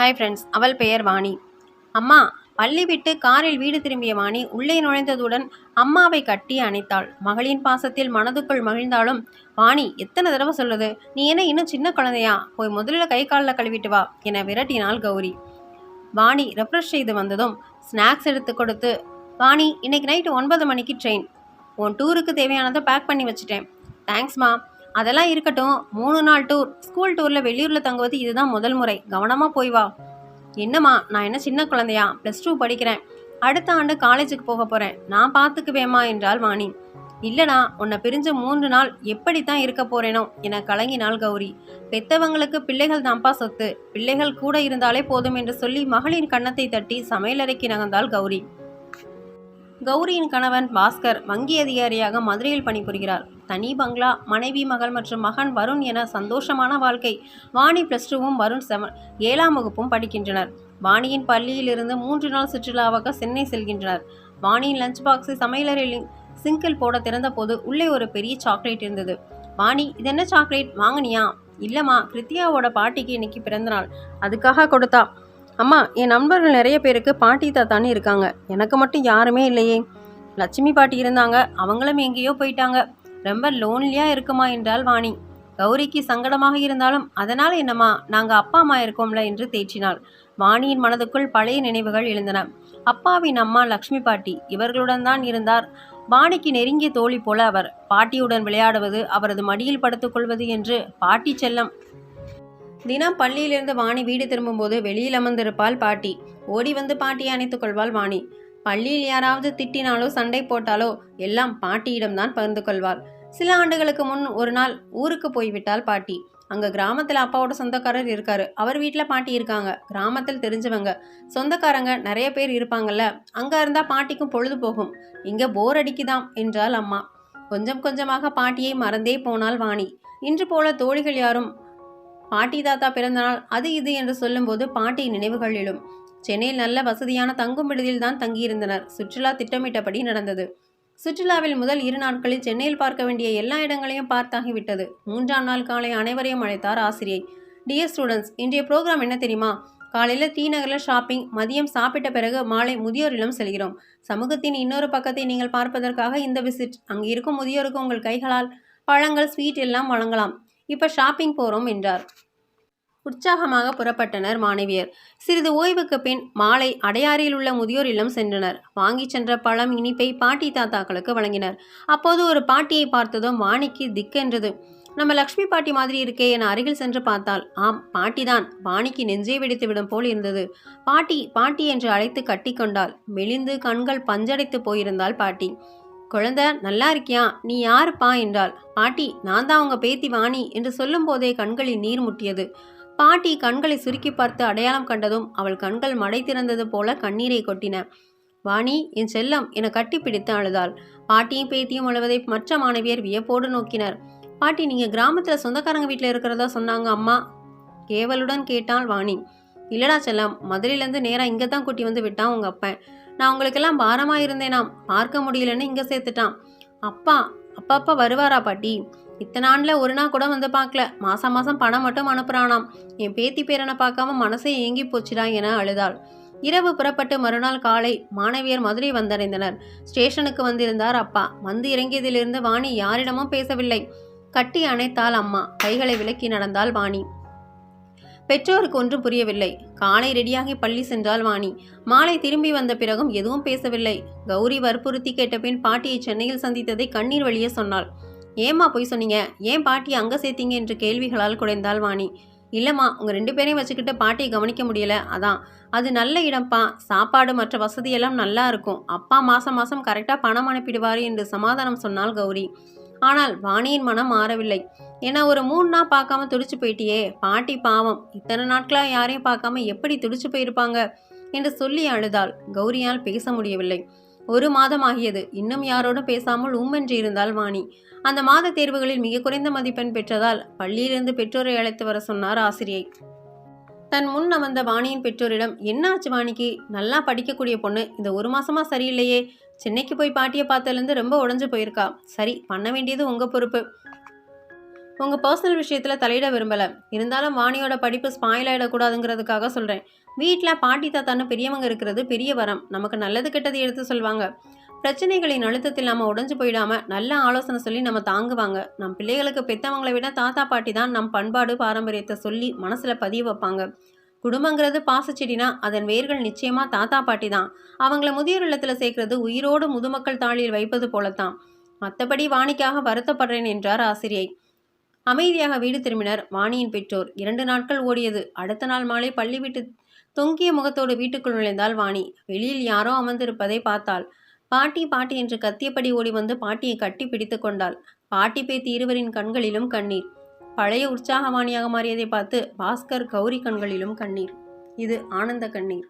Hi friends அவள் பெயர் வாணி. அம்மா பள்ளி விட்டு காரில் வீடு திரும்பிய வாணி உள்ளே நுழைந்ததுடன் அம்மாவை கட்டி அணைத்தாள். மகளின் பாசத்தில் மனதுக்குள் மகிழ்ந்தாலும் வாணி எத்தனை தடவை சொல்லுது நீ என்ன இன்னும் சின்ன குழந்தையா? போய் முதல்ல கை காலில் கழுவிட்டு வா என விரட்டினாள் கௌரி. வாணி ரெஃப்ரெஷ் செய்து வந்ததும் ஸ்நாக்ஸ் எடுத்து கொடுத்து வாணி இன்னைக்கு நைட்டு ஒன்பது மணிக்கு ட்ரெயின் உன் டூருக்கு தேவையானதை பேக் பண்ணி வச்சுட்டேன். தேங்க்ஸ்மா அதெல்லாம் இருக்கட்டும். மூணு நாள் டூர் ஸ்கூல் டூரில் வெளியூரில் தங்குவது இதுதான் முதல் முறை. கவனமாக போய் வா. என்னம்மா நான் என்ன சின்ன குழந்தையா? ப்ளஸ் டூ படிக்கிறேன். அடுத்த ஆண்டு காலேஜுக்கு போக போகிறேன் நான் பார்த்துக்குவேம்மா என்றாள் வாணி. இல்லடா உன்னை பிரிஞ்ச மூன்று நாள் எப்படித்தான் இருக்க போறேனோ என கலங்கினாள் கௌரி. பெத்தவங்களுக்கு பிள்ளைகள் தான்ப்பா சொத்து. பிள்ளைகள் கூட இருந்தாலே போதும் என்று சொல்லி மகளின் கன்னத்தை தட்டி சமையலறைக்கு நகர்ந்தாள் கௌரி. கௌரியின் கணவன் பாஸ்கர் வங்கி அதிகாரியாக மதுரையில் பணிபுரிகிறார். தனி பங்களா மனைவி மகள் மற்றும் மகன் வருண் என சந்தோஷமான வாழ்க்கை. வாணி பிளஸ் டூவும் வருண் செவன் ஏழாம் வகுப்பும் படிக்கின்றனர். வாணியின் பள்ளியிலிருந்து மூன்று நாள் சுற்றுலாவாக சென்னை செல்கின்றனர். வாணியின் லஞ்ச் பாக்ஸை சமையலறையில் சிங்கிள் போட திறந்தபோது உள்ளே ஒரு பெரிய சாக்லேட் இருந்தது. வாணி இது என்ன சாக்லேட் வாங்கினியா? இல்லைம்மா கிருத்தியாவோட பாட்டிக்கு இன்னைக்கு பிறந்தநாள். அதுக்காக கொடுத்தா. அம்மா என் நண்பர்கள் நிறைய பேருக்கு பாட்டி தாத்தான்னு இருக்காங்க. எனக்கு மட்டும் யாருமே இல்லையே. லட்சுமி பாட்டி இருந்தாங்க. அவங்களும் எங்கேயோ போயிட்டாங்க. ரொம்ப லோன்லியாக இருக்குமா என்றால் வாணி. கௌரிக்கு சங்கடமாக இருந்தாலும் அதனால் என்னம்மா நாங்கள் அப்பா அம்மா இருக்கோம்ல என்று தேற்றினாள். வாணியின் மனதுக்குள் பழைய நினைவுகள் எழுந்தன. அப்பாவின் அம்மா லக்ஷ்மி பாட்டி இவர்களுடன் தான் இருந்தார். வாணிக்கு நெருங்கிய தோழி போல அவர். பாட்டியுடன் விளையாடுவது அவரது மடியில் படுத்துக்கொள்வது என்று பாட்டி செல்லம் தினம் பள்ளியிலிருந்து வாணி வீடு திரும்பும்போது வெளியில் அமர்ந்திருப்பாள் பாட்டி. ஓடி வந்து பாட்டியை அணைத்துக் கொள்வாள் வாணி. பள்ளியில் யாராவது திட்டினாலோ சண்டை போட்டாலோ எல்லாம் பாட்டியிடம்தான் பகிர்ந்து கொள்வாள். சில ஆண்டுகளுக்கு முன் ஒரு நாள் ஊருக்கு போய்விட்டாள் பாட்டி. அங்க கிராமத்தில் அப்பாவோட சொந்தக்காரர் இருக்காரு. அவர் வீட்டில் பாட்டி இருக்காங்க. கிராமத்தில் தெரிஞ்சவங்க. சொந்தக்காரங்க நிறைய பேர் இருப்பாங்கல்ல. அங்க இருந்தா பாட்டிக்கும் பொழுது போகும். இங்க போர் அடிக்குதாம் என்றாள் அம்மா. கொஞ்சம் கொஞ்சமாக பாட்டியை மறந்தே போனாள் வாணி. இன்று போல தோழிகள் யாரும் பாட்டி தாத்தா பிறந்தநாள் அது இது என்று சொல்லும்போது பாட்டி நினைவுகள் எழும். சென்னையில் நல்ல வசதியான தங்கும் விடுதியில் தான் தங்கியிருந்தனர். சுற்றுலா திட்டமிட்டபடி நடந்தது. சுற்றுலாவில் முதல் இரு நாட்களில் சென்னையில் பார்க்க வேண்டிய எல்லா இடங்களையும் பார்த்தாகிவிட்டது. மூன்றாம் நாள் காலை அனைவரையும் அழைத்தார் ஆசிரியை. டியர் ஸ்டூடெண்ட்ஸ் இன்றைய ப்ரோக்ராம் என்ன தெரியுமா? காலையில் டி நகரில் ஷாப்பிங் மதியம் சாப்பிட்ட பிறகு மாலை முதியோர் இல்லம் செல்கிறோம். சமூகத்தின் இன்னொரு பக்கத்தை நீங்கள் பார்ப்பதற்காக இந்த விசிட் அங்கு இருக்கும் முதியோருக்கு உங்கள் கைகளால் பழங்கள் ஸ்வீட் எல்லாம் வழங்கலாம். இப்போ ஷாப்பிங் போகிறோம் என்றார். உற்சாகமாக புறப்பட்டனர் மாணவியர். சிறிது ஓய்வுக்கு பின் மாலை அடையாறில் உள்ள முதியோர் இல்லம் சென்றனர். வாங்கிச் சென்ற பழம் இனிப்பை பாட்டி தாத்தாக்களுக்கு வழங்கினர். அப்போது ஒரு பாட்டியை பார்த்ததும் வாணிக்கு திக்கென்றது. நம்ம லக்ஷ்மி பாட்டி மாதிரி இருக்கே என அருகில் சென்று பார்த்தால் ஆம் பாட்டிதான். வாணிக்கு நெஞ்சே வெடித்து விடும் போல் இருந்தது. பாட்டி பாட்டி என்று அழைத்து கட்டிக்கொண்டாள் மெலிந்து கண்கள் பஞ்சடைத்து போயிருந்தாள் பாட்டி. குழந்தை நல்லா இருக்கியா? நீ யாருப்பா? என்றாள். பாட்டி நான் தான் உங்க பேத்தி வாணி என்று சொல்லும் போதே கண்களில் நீர் முட்டியது. பாட்டி கண்களை சுருக்கி பார்த்து அடையாளம் கண்டதும் அவள் கண்கள் மடை திறந்தது போல கண்ணீரை கொட்டின. வாணி என் செல்லம் என கட்டிப்பிடித்து அழுதாள். பாட்டியும் பேத்தியும் அழுவதை மற்ற மாணவியர் வியப்போடு நோக்கினர். பாட்டி நீங்க கிராமத்துல சொந்தக்காரங்க வீட்டில் இருக்கிறதா சொன்னாங்க அம்மா? கேவலுடன் கேட்டாள் வாணி. இல்லடா செல்லம் மதுரையிலேருந்து நேராக இங்கே தான் கூட்டி வந்து விட்டான் உங்கள் அப்பன். நான் உங்களுக்கெல்லாம் பாரமாக இருந்தேனாம். பார்க்க முடியலன்னு இங்கே சேர்த்துட்டான் அப்பா அப்பா அப்பா வருவாரா பாட்டி? இத்தனை ஆண்டில் ஒரு நாள் கூட வந்து பார்க்கல. மாதம் மாதம் பணம் மட்டும் அனுப்புகிறானாம் என் பேத்தி பேரனை பார்க்காம மனசே ஏங்கி போச்சுடா என அழுதாள். இரவு புறப்பட்டு மறுநாள் காலை மாணவியர் மதுரை வந்தடைந்தனர். ஸ்டேஷனுக்கு வந்திருந்தார் அப்பா. வந்து இறங்கியதிலிருந்து வாணி யாரிடமும் பேசவில்லை. கட்டி அணைத்தாள் அம்மா. கைகளை விலக்கி நடந்தாள் வாணி. பெற்றோருக்கு ஒன்றும் புரியவில்லை. காலை ரெடியாகி பள்ளி சென்றாள் வாணி. மாலை திரும்பி வந்த பிறகும் எதுவும் பேசவில்லை. கௌரி வற்புறுத்தி கேட்டபின் பாட்டியை சென்னையில் சந்தித்ததை கண்ணீர் வழியே சொன்னாள். ஏம்மா போய் சொன்னீங்க? ஏன் பாட்டி அங்கே சேர்த்தீங்க? என்று கேள்விகளால் குறைந்தாள் வாணி. இல்லைம்மா உங்கள் ரெண்டு பேரையும் வச்சுக்கிட்டு பாட்டியை கவனிக்க முடியல. அதான் அது நல்ல இடம்ப்பா சாப்பாடு மற்ற வசதியெல்லாம் நல்லா இருக்கும். அப்பா மாதம் மாதம் கரெக்டாக பணம் அனுப்பிடுவார் என்று சமாதானம் சொன்னாள் கௌரி. ஆனால் வாணியின் மனம் மாறவில்லை. ஏன்னா ஒரு மூணு நாள் பார்க்காம துடிச்சு போயிட்டியே. பாட்டி பாவம். இத்தனை நாட்களாக யாரையும் பார்க்காம எப்படி துடிச்சு போயிருப்பாங்க? என்று சொல்லி அழுதாள். கௌரியால் பேச முடியவில்லை. ஒரு மாதம் ஆகியது. இன்னும் யாரோடும் பேசாமல் உம்மென்று இருந்தாள் வாணி. அந்த மாத தேர்வுகளில் மிக குறைந்த மதிப்பெண் பெற்றதால் பள்ளியிலிருந்து பெற்றோரை அழைத்து வர சொன்னார் ஆசிரியை. தன் முன் அமர்ந்த வாணியின் பெற்றோரிடம் என்ன ஆச்சு வாணிக்கு? நல்லா படிக்கக்கூடிய பொண்ணு. இந்த ஒரு மாசமா சரியில்லையே. சென்னைக்கு போய் பாட்டியை பார்த்ததுலேருந்து ரொம்ப உடஞ்சு போயிருக்கா. சரி பண்ண வேண்டியது உங்கள் பொறுப்பு. உங்கள் பர்சனல் விஷயத்தில் தலையிட விரும்பலை. இருந்தாலும் வாணியோட படிப்பு ஸ்பாயில் ஆகிடக்கூடாதுங்கிறதுக்காக சொல்கிறேன் வீட்டில் பாட்டி தாத்தான்னு பெரியவங்க இருக்கிறது பெரிய வரம். நமக்கு நல்லது கெட்டது எடுத்து சொல்வாங்க. பிரச்சனைகளின் அழுத்தத்தில் நம்ம உடஞ்சு போயிடாமல் நல்ல ஆலோசனை சொல்லி நம்ம தாங்குவாங்க. நம் பிள்ளைகளுக்கு பெத்தவங்களை விட தாத்தா பாட்டி தான் நம் பண்பாடு பாரம்பரியத்தை சொல்லி மனசில் பதிய வைப்பாங்க. குடும்பங்கிறது பாசச்செடினா அதன் வேர்கள் நிச்சயமா தாத்தா பாட்டி தான். அவங்கள முதியோர் இல்லத்தில் சேர்க்கறது உயிரோடு முதுமக்கள் தாளியில் வைப்பது போலத்தான். மற்றபடி வாணிக்காக வருத்தப்படுறேன் என்றார் ஆசிரியை. அமைதியாக வீடு திரும்பினர் வாணியின் பெற்றோர். இரண்டு நாட்கள் ஓடியது. அடுத்த நாள் மாலை பள்ளி விட்டு தொங்கிய முகத்தோடு வீட்டுக்குள் நுழைந்தாள் வாணி. வெளியில் யாரோ அமர்ந்திருப்பதை பார்த்தாள். பாட்டி பாட்டி என்று கத்தியபடி ஓடி வந்து பாட்டியை கட்டி பிடித்து கொண்டாள். பாட்டி பேத்தி இருவரின் கண்களிலும் கண்ணீர். பழைய உற்சாகமானியாக மாறியதை பார்த்து பாஸ்கர் கௌரி கண்களிலும் கண்ணீர். இது ஆனந்த கண்ணீர்.